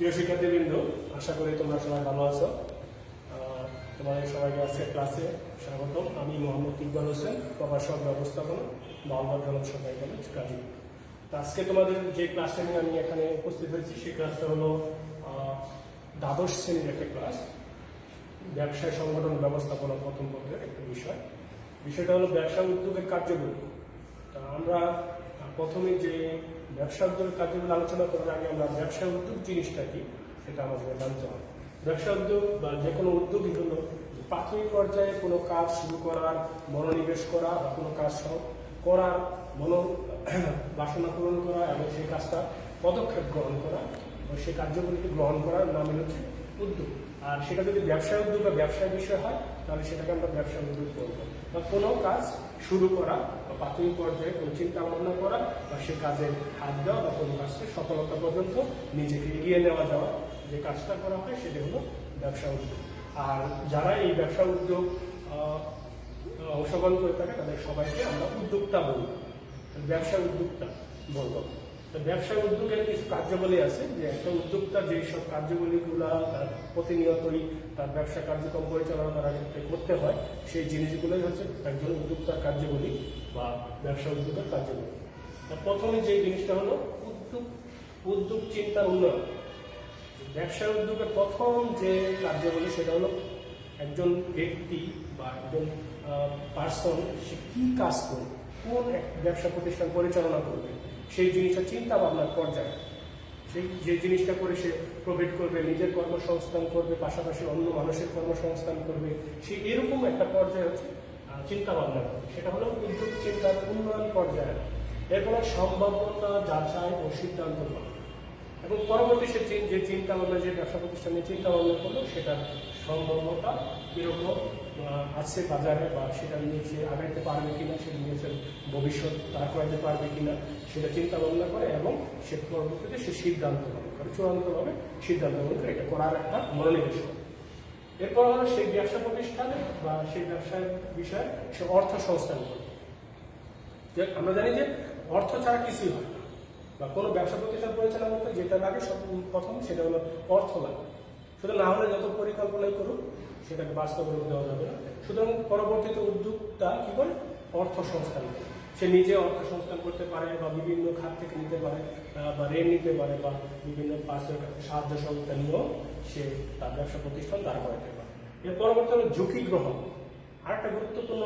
প্রিয় শিক্ষার্থীবৃন্দ, আশা করি তোমরা সবাই ভালো আছো। তোমাদের সবাইকে আজকে ক্লাসে স্বাগতম। আমি মোহাম্মদ ইকবাল হোসেন, প্রভাষক, ব্যবস্থাপনা, বাউলবাদ জনক সরকারি কলেজ, কাজী। আজকে তোমাদের যে ক্লাসটা নিয়ে আমি এখানে উপস্থিত হয়েছি, সেই ক্লাসটা হলো দ্বাদশ শ্রেণির একটা ক্লাস ব্যবসায় সংগঠন ব্যবস্থাপনা প্রথম পত্রের একটা বিষয়। বিষয়টা হলো ব্যবসা উদ্যোগের কার্যবলী তা আমরা প্রথমে যে ব্যবসা উদ্যোগের কার্যবলী আলোচনা করার আগে আমরা ব্যবসা উদ্যোগ জিনিসটা কি, সেটা আমাদের জানতে হবে। ব্যবসা উদ্যোগ বা যে কোনো উদ্যোগই হলো প্রাথমিক পর্যায়ে কোনো কাজ শুরু করার, মনোনিবেশ করা বা কোনো কাজ করার, মনো বাসনা পূরণ করা এবং সেই কাজটা পদক্ষেপ গ্রহণ করা সেই কার্যগুলিকে গ্রহণ করার নামই হচ্ছে উদ্যোগ। আর সেটা যদি ব্যবসায় উদ্যোগ বা ব্যবসায় বিষয় হয় তাহলে সেটাকে আমরা ব্যবসা উদ্যোগ করব বা কোনো কাজ শুরু করা বা প্রাথমিক পর্যায়ে কোনো চিন্তা ভাবনা করা বা সে কাজে হাত দেওয়া বা কোনো কাজকে সফলতা পর্যন্ত নিজেকে এগিয়ে নেওয়া যাওয়া, যে কাজটা করা হয় সেটা হলো ব্যবসা উদ্যোগ। আর যারা এই ব্যবসা উদ্যোগ অংশগ্রহণ করে থাকে, তাদের সবাইকে আমরা উদ্যোক্তা বলি। ব্যবসা উদ্যোক্তা বলব। ব্যবসা উদ্যোগের কিছু কার্যাবলী আছে, যে একটা উদ্যোক্তা যেই সব কার্যাবলীগুলো তার প্রতিনিয়তই তার ব্যবসা কার্যক্রম পরিচালনা করার ক্ষেত্রে করতে হয়, সেই জিনিসগুলোই হচ্ছে একজন উদ্যোক্তার কার্যাবলী বা ব্যবসা উদ্যোগের কার্যাবলী। প্রথমে যে জিনিসটা হলো, উদ্যোগ উদ্যোগ চিন্তার উন্নয়ন ব্যবসা উদ্যোগের প্রথম যে কার্যাবলী সেটা হলো একজন ব্যক্তি বা একজন পার্সন সে কি কাজ করবে কোন এক ব্যবসা প্রতিষ্ঠান পরিচালনা করবে। সেই জিনিসটা চিন্তা ভাবনার পর্যায়ে। সেই যে জিনিসটা করে সে প্রফিট করবে, নিজের কর্মসংস্থান করবে, পাশাপাশি অন্য মানুষের কর্মসংস্থান করবে সেই এরকম একটা পর্যায়ে হচ্ছে চিন্তা ভাবনা সেটা হলো উদ্যোগ চিন্তার উন্নয়ন পর্যায়ে। এরপরে সম্ভাব্যতা যাচাই ও সিদ্ধান্ত গ্রহণ এবং পরবর্তী সে যে চিন্তা ভাবনা যে ব্যবসা প্রতিষ্ঠানে চিন্তা ভাবনা করল সেটা সম্ভাব্যতা কীরকম আহ, আছে বাজারে বা সেটা নিয়ে সে আগাইতে পারবে কিনা সেটা নিয়ে সে ভবিষ্যৎ তারা করাইতে পারবে কিনা সেটা চিন্তা ভাবনা করে এবং সে পরবর্তীতে সে সিদ্ধান্ত গ্রহণ করে চূড়ান্তভাবে সিদ্ধান্ত গ্রহণ করে এটা করার একটা মনোনিবেশ এরপর হলো সেই ব্যবসা প্রতিষ্ঠানে বা সেই ব্যবসার বিষয়ে সে অর্থ সংস্থান করে আমরা জানি যে অর্থ ছাড়া কিছুই হয় বা কোনো ব্যবসা প্রতিষ্ঠান পরিচালনা করতে যেটা লাগে সব প্রথম সেটা হলো অর্থ লাগে। শুধু না হলে যত পরিকল্পনাই করুক, সেটাকে বাস্তবে রূপ দেওয়া যাবে না। সুতরাং পরবর্তীতে উদ্যোগটা কি করে? অর্থ সংস্থান সে নিজে অর্থ সংস্থান করতে পারে বা বিভিন্ন খাত থেকে নিতে পারে বা ঋণ নিতে পারে বা বিভিন্ন পার্সের সাহায্য সহযোগিতা নিয়েও সে তার ব্যবসা প্রতিষ্ঠান দাঁড় করাতে পারে। এর পরবর্তী হলো ঝুঁকি গ্রহণ। আরেকটা গুরুত্বপূর্ণ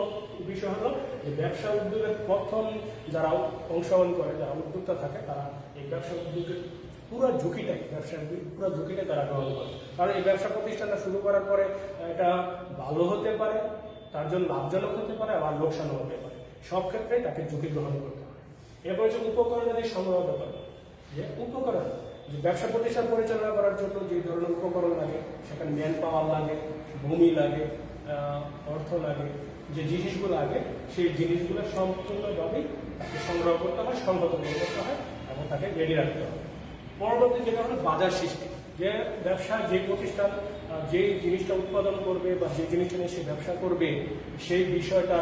বিষয় হলো যে ব্যবসা উদ্যোগের প্রথম যারা অংশগ্রহণ করে, যারা উদ্যোক্তা থাকে, তারা এই ব্যবসা উদ্যোগের পুরো ঝুঁকিটাই, ব্যবসার পুরো ঝুঁকিটাই তারা গ্রহণ করে। কারণ এই ব্যবসা প্রতিষ্ঠানটা শুরু করার পরে এটা ভালো হতে পারে, তার জন্য লাভজনক হতে পারে, আবার লোকসানও হতে পারে। সব ক্ষেত্রে তাকে ঝুঁকি গ্রহণ করতে হয় এরপর হচ্ছে উপকরণের সংগ্রহ করে যে উপকরণ, যে ব্যবসা প্রতিষ্ঠান পরিচালনা করার জন্য যে ধরনের উপকরণ লাগে, সেখানে ম্যান পাওয়ার লাগে, ভূমি লাগে অর্থ লাগে, যে জিনিসগুলো আগে সেই জিনিসগুলো সম্পূর্ণভাবেই তাকে সংগ্রহ করতে হয়, সংগত করতে হয় এবং তাকে রেডি রাখতে হয়। পরবর্তী যেটা হলো বাজার সৃষ্টি। যে ব্যবসা, যে প্রতিষ্ঠান যে জিনিসটা উৎপাদন করবে বা যে জিনিসটা নিয়ে সে ব্যবসা করবে, সেই বিষয়টা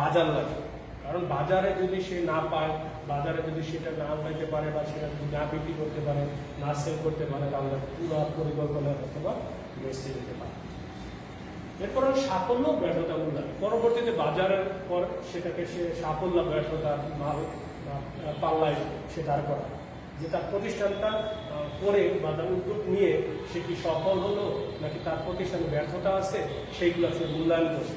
বাজার লাগে। কারণ বাজারে যদি সে না পায়, বাজারে যদি সেটা না পাইতে পারে বা সেটা যদি না বিক্রি করতে পারে, না সেল করতে পারে, তাহলে পুরো পরিকল্পনা অথবা বেঁচে যেতে পারে। এরপর সাফল্য ব্যর্থতা মূল্যায়ন। পরবর্তীতে বাজারের পর সেটাকে সে সাফল্য ব্যর্থতা মাল পাল্লায় সে দাঁড় করা যে তার প্রতিষ্ঠানটা করে বা তার উদ্যোগ নিয়ে সে কি সফল হলো, নাকি তার প্রতিষ্ঠানে ব্যর্থতা আছে, সেইগুলো সে মূল্যায়ন করবে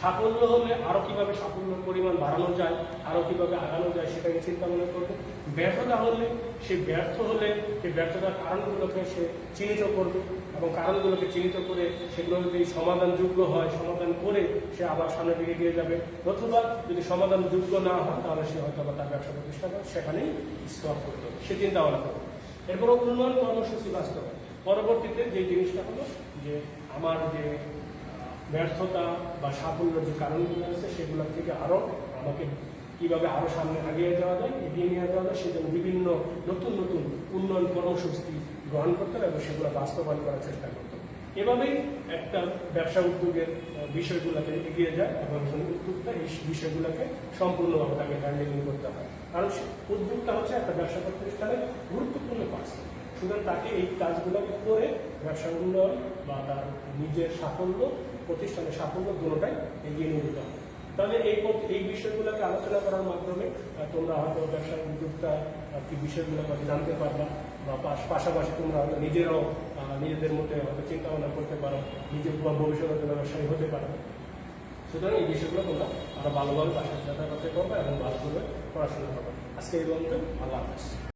সাফল্য হলে আরও কীভাবে সাফল্যের পরিমাণ বাড়ানো যায়, আরও কীভাবে আগানো যায় সেটাকে চিন্তা ভাবনা করবে। ব্যর্থতা হলে, সে ব্যর্থ হলে সেই ব্যর্থতার কারণগুলোকে সে চিহ্নিত করবে এবং কারণগুলোকে চিহ্নিত করে সেগুলো যদি সমাধানযোগ্য হয়, সমাধান করে সে আবার সামনের দিকে এগিয়ে যাবে। অথবা যদি সমাধানযোগ্য না হয়, তাহলে সে হয়তো আবার তার ব্যবসা প্রতিষ্ঠান সেখানেই স্টপ করতে হবে। সে চিন্তা ভাবনা করবে। এরপর উন্নয়ন কর্মসূচি বাস্তবায়ন। পরবর্তীতে যে জিনিসটা হলো যে, আমার যে ব্যর্থতা বা সাফল্যের যে কারণগুলো আছে সেগুলো থেকে আরও আমাকে কীভাবে আরও সামনে এগিয়ে যাওয়া যায়, এগিয়ে নিয়ে যাওয়া যায়, সেজন্য বিভিন্ন নতুন নতুন উন্নয়ন কর্মসূচি গ্রহণ করতে হবে এবং সেগুলো বাস্তবায়ন করার চেষ্টা করতে এভাবেই একটা ব্যবসা উদ্যোগের বিষয়গুলোকে এগিয়ে যায় এবং উদ্যোক্তা এই বিষয়গুলোকে সম্পূর্ণভাবে তাকে হ্যান্ডেলিং করতে হয়। কারণ উদ্যোগটা হচ্ছে একটা ব্যবসা প্রতিষ্ঠানের গুরুত্বপূর্ণ পার্সন সুতরাং তাকে এই কাজগুলোকে করে ব্যবসা উন্নয়ন বা তার নিজের সাফল্য, প্রতিষ্ঠানের সাফল্য দুটোটাই এগিয়ে নিয়ে যেতে হবে। তাহলে এই এই বিষয়গুলোকে আলোচনা করার মাধ্যমে তোমরা হয়তো ব্যবসার উদ্যোক্তা কি বিষয়গুলো হয়তো জানতে পারবা, বা পাশাপাশি তোমরা হয়তো নিজেরাও নিজেদের মধ্যে হয়তো চিন্তা ভাবনা করতে পারো, নিজের ভবিষ্যতে ব্যবসায়ী হতে পারো। সুতরাং এই বিষয়গুলো তোমরা আরও ভালোভাবে পাশে যাতায়াত করবে এবং ভালোভাবে পড়াশোনা করবে। আজকে এই পর্যন্ত, আল্লাহ হাফেজ।